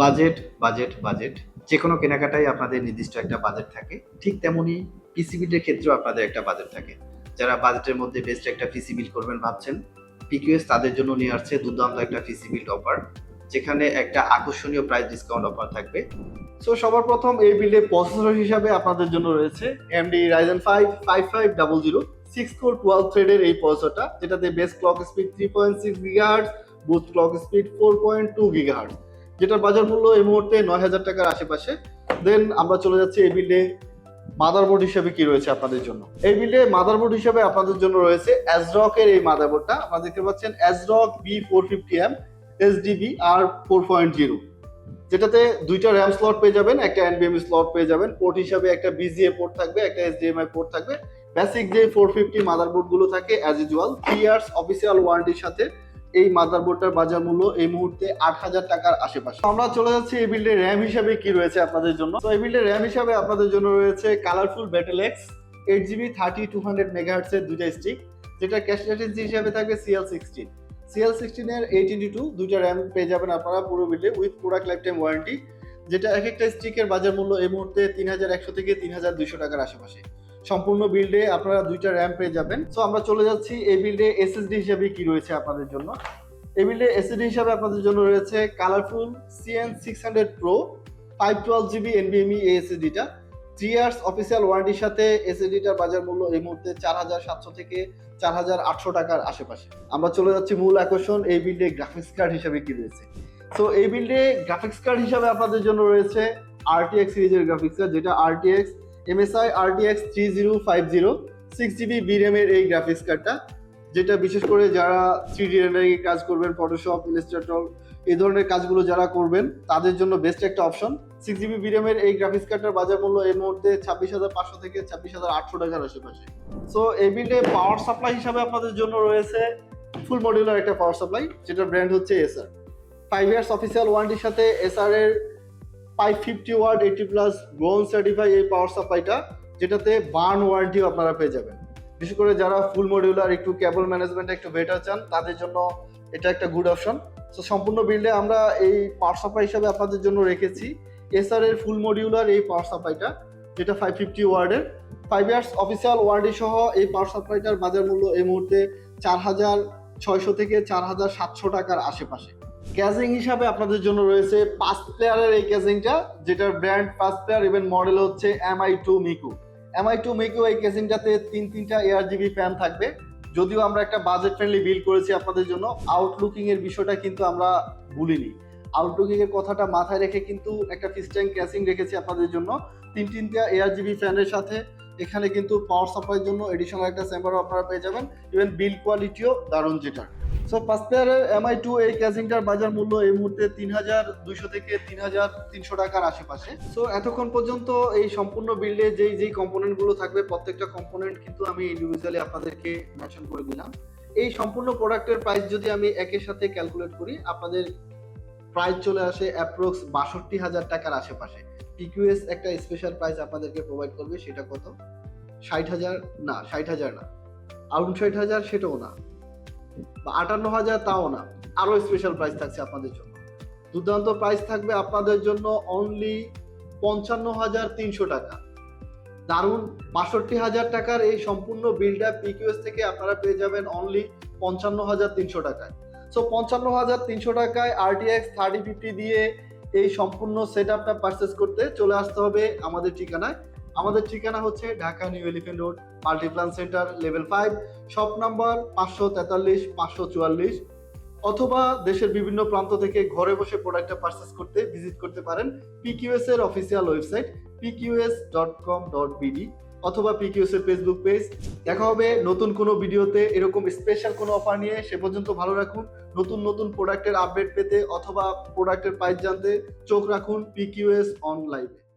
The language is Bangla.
বাজেট বাজেট বাজেট যে কোনো কেনাকাটায় আপনাদের নির্দিষ্ট একটা বাজেট থাকে। ঠিক তেমনই পিসি বিল্ডের ক্ষেত্রেও আপনাদের একটা বাজেট থাকে। যারা বাজেটের মধ্যে বেস্ট একটা পিসি বিল্ড করবেন ভাবছেন পিকিউএস তাদের জন্য নিয়ে আসছে দুর্দান্ত একটা পিসি বিল্ড অফার যেখানে একটা আকর্ষণীয় প্রাইস ডিসকাউন্ট অফার থাকবে। সো সবার প্রথম এই বিল্ডে প্রসেসর হিসাবে আপনাদের জন্য রয়েছে AMD Ryzen five five five double zero six core twelve থ্রেডের এই প্রসেসরটা যেটাতে base clock speed three point six gigahertz boost clock speed four point two gigahertz যেটার বাজার মূল্য এই মুহূর্তে নয় হাজার টাকার আশেপাশে। দেন আমরা চলে যাচ্ছি এই বিল্ডে মাদারবোর্ড হিসেবে কি রয়েছে আপনাদের জন্য? এই বিল্ডে মাদারবোর্ড হিসেবে আপনাদের জন্য রয়েছে অ্যাজরকের এই মাদারবোর্ডটা আপনারা দেখতে পাচ্ছেন ASRock B four fifty M SDB R four point zero যেটাতে দুইটা র্যাম স্লট পেয়ে যাবেন, একটা এনবিএমই স্লট পেয়ে যাবেন। পোর্ট হিসাবে একটা বিজিএ পোর্ট থাকবে, একটা এইচডিএমআই পোর্ট থাকবে। বেসিক যে ফোর ফিফটি মাদারবোর্ডগুলো থাকে as usual three years official ওয়ারেন্টির সাথে এই মাদারবোর্ডটার বাজার মূল্য এই মুহূর্তে আট হাজার টাকার আশেপাশে। আমরা চলে যাচ্ছি এই বিল্ডের র্যাম হিসাবে কি রয়েছে আপনাদের জন্য? তো এই বিল্ডের র্যাম হিসাবে আপনাদের জন্য রয়েছে Colorful Battle AX eight GB thirty two hundred মেগাহার্টসের দুইটা স্টিক যেটা ক্যাশ ল্যাটেন্সি হিসাবে থাকবে সিএল সিক্সটিন সিএল সিক্সটিনের এইট ইন্টু টু দুইটা র্যাম পেয়ে যাবেন আপনারা পুরো বিল্ডে with product life time warranty যেটা এক একটা স্টিকের বাজার মূল্য এই মুহূর্তে তিন হাজার একশো থেকে তিন হাজার দুইশো টাকার আশেপাশে। সম্পূর্ণ বিল্ডে আপনারা দুইটা র্যাম পেয়ে যাবেন। সো আমরা চলে যাচ্ছি এই বিল্ডে এসএসডি হিসাবে কি রয়েছে আপনাদের জন্য? এই বিল্ডে এসএসডি হিসাবে আপনাদের জন্য রয়েছে Colorful CN six hundred pro five twelve GB এনবিএমই এই এসএসডিটা থ্রি ইয়ার্স অফিসিয়াল ওয়ারেন্টির সাথে এসএসডিটার বাজার মূল্য এই মুহূর্তে চার হাজার সাতশো থেকে চার হাজার আটশো টাকার আশেপাশে। আমরা চলে যাচ্ছি মূল আকর্ষণ, এই বিল্ডে গ্রাফিক্স কার্ড হিসাবে কি রয়েছে? তো এই বিল্ডে গ্রাফিক্স কার্ড হিসাবে আপনাদের জন্য রয়েছে আরটিএক্স সিরিজের গ্রাফিক্স কার্ড যেটা RTX MSI RTX three zero five zero six GB বিরেমের এই গ্রাফিক্স কার্ডটা যেটা বিশেষ করে যারা থ্রি ডি রেন্ডারিং কাজ করবেন ফটোশপ ইলাস্ট্রেটর এই ধরনের কাজগুলো যারা করবেন, তাদের জন্য বেস্ট একটা অপশন সিক্স জিবি বিরেমের এই গ্রাফিক্স কার্ডটার বাজার মূল্য এই মুহূর্তে ছাব্বিশ হাজার পাঁচশো থেকে ছাব্বিশ হাজার আটশো টাকার আশেপাশে। সো এই পাওয়ার সাপ্লাই হিসাবে আপনাদের জন্য রয়েছে ফুল মডিউলার একটা পাওয়ার সাপ্লাই যেটার ব্র্যান্ড হচ্ছে এসআর ফাইভ ইয়ার্স অফিসিয়াল ওয়ারেন্টির সাথে এসআর এর five fifty watt eighty plus bronze certify এই পাওয়ার সাপ্লাইটা যেটাতে বার্ন ওয়ারেন্টিও আপনারা পেয়ে যাবেন। বিশেষ করে যারা ফুল মডিউলার একটু কেবল ম্যানেজমেন্ট একটু বেটার চান, তাদের জন্য এটা একটা গুড অপশন তো সম্পূর্ণ বিল্ডে আমরা এই পাওয়ার সাপ্লাই হিসাবে আপনাদের জন্য রেখেছি। এসআর এর ফুল মডিউলার এই পাওয়ার সাপ্লাইটা যেটা ফাইভ ফিফটি ওয়ার্ডের। ফাইভ ইয়ার্স অফিসিয়াল ওয়ারেন্টি সহ এই পাওয়ার সাপ্লাইটার বাজার মূল্য এই মুহূর্তে চার হাজার ছয়শো থেকে চার হাজার সাতশো টাকার আশেপাশে। ক্যাজিং হিসাবে আপনাদের জন্য রয়েছে পাঁচ প্লেয়ারের এই ক্যাজিংটা যেটার ব্র্যান্ড পাঁচ প্লেয়ার ইভেন মডেল হচ্ছে এমআই টু মিকু এমআই টু মিকু এই ক্যাজিংটাতে তিন তিনটা এয়ার জিবি ফ্যান থাকবে। যদিও আমরা একটা বাজেট ফ্রেন্ডলি বিল করেছি আপনাদের জন্য আউটলুকিং এর বিষয়টা কিন্তু আমরা ভুলিনি। আউটলুকিং এর কথাটা মাথায় রেখে কিন্তু একটা ফিস্টাইন ক্যাসিং রেখেছি আপনাদের জন্য। তিন তিনটা এয়ার জিবি ফ্যানের সাথে, এখানে কিন্তু পাওয়ার সাপ্লাইয়ের জন্য এডিশনাল একটা চেম্বারও আপনারা পেয়ে যাবেন। ইভেন বিল কোয়ালিটিও দারুণ যেটা। সো পাঁচ প্লেয়ারের এমআই টু এই ক্যাসিংটার বাজার মূল্য এই মুহূর্তে তিন হাজার দুইশো থেকে তিন হাজার তিনশো টাকার আশেপাশে। সো এতক্ষণ পর্যন্ত এই সম্পূর্ণ বিল্ডে যেই যেই কম্পোনেন্টগুলো থাকবে, প্রত্যেকটা কম্পোনেন্ট কিন্তু আমি ইন্ডিভিজুয়ালি আপনাদেরকে মেনশন করে দিলাম। এই সম্পূর্ণ প্রোডাক্টের প্রাইস যদি আমি একের সাথে ক্যালকুলেট করি, আপনাদের প্রাইস চলে আসে অ্যাপ্রক্স বাষট্টি হাজার টাকার আশেপাশে। পিকিউএস একটা স্পেশাল প্রাইস আপনাদেরকে প্রোভাইড করবে, সেটা কত? ষাট হাজার না, ষাট হাজার না। উনষাট হাজার, সেটাও না। বা আটান্ন হাজার তাও না। আরও স্পেশাল প্রাইস থাকছে আপনাদের জন্য। দুর্দান্ত প্রাইস থাকবে আপনাদের জন্য অনলি পঞ্চান্ন হাজার তিনশো টাকা। দারুণ বাষট্টি হাজার টাকার এই সম্পূর্ণ বিলটা পিকিউএস থেকে আপনারা পেয়ে যাবেন অনলি পঞ্চান্ন হাজার তিনশো টাকায়। সো পঞ্চান্ন হাজার তিনশো টাকায় আরটিএক্স থার্টি ফিফটি দিয়ে এই সম্পূর্ণ সেট আপটা পারচেস করতে চলে আসতে হবে আমাদের ঠিকানায়। আমাদের ঠিকানা হচ্ছে Dhaka New Elephant Road, Multiplan center, level five, shop number পাঁচশো তেতাল্লিশ, পাঁচশো চুয়াল্লিশ। অথবা দেশের বিভিন্ন প্রান্ত থেকে ঘরে বসে প্রোডাক্টটা পারচেস করতে ভিজিট করতে পারেন পিকিউএস এর official website PQS dot com dot BD অথবা পিকিউএস এর ফেসবুক পেজ দেখা হবে নতুন কোনো ভিডিওতে। এরকম স্পেশাল কোনো অফার নিয়ে। সে পর্যন্ত ভালো রাখুন। নতুন নতুন প্রোডাক্টের আপডেট পেতে অথবা প্রোডাক্টের প্রাইস জানতে চোখ রাখুন পিকিউএস অন লাইভে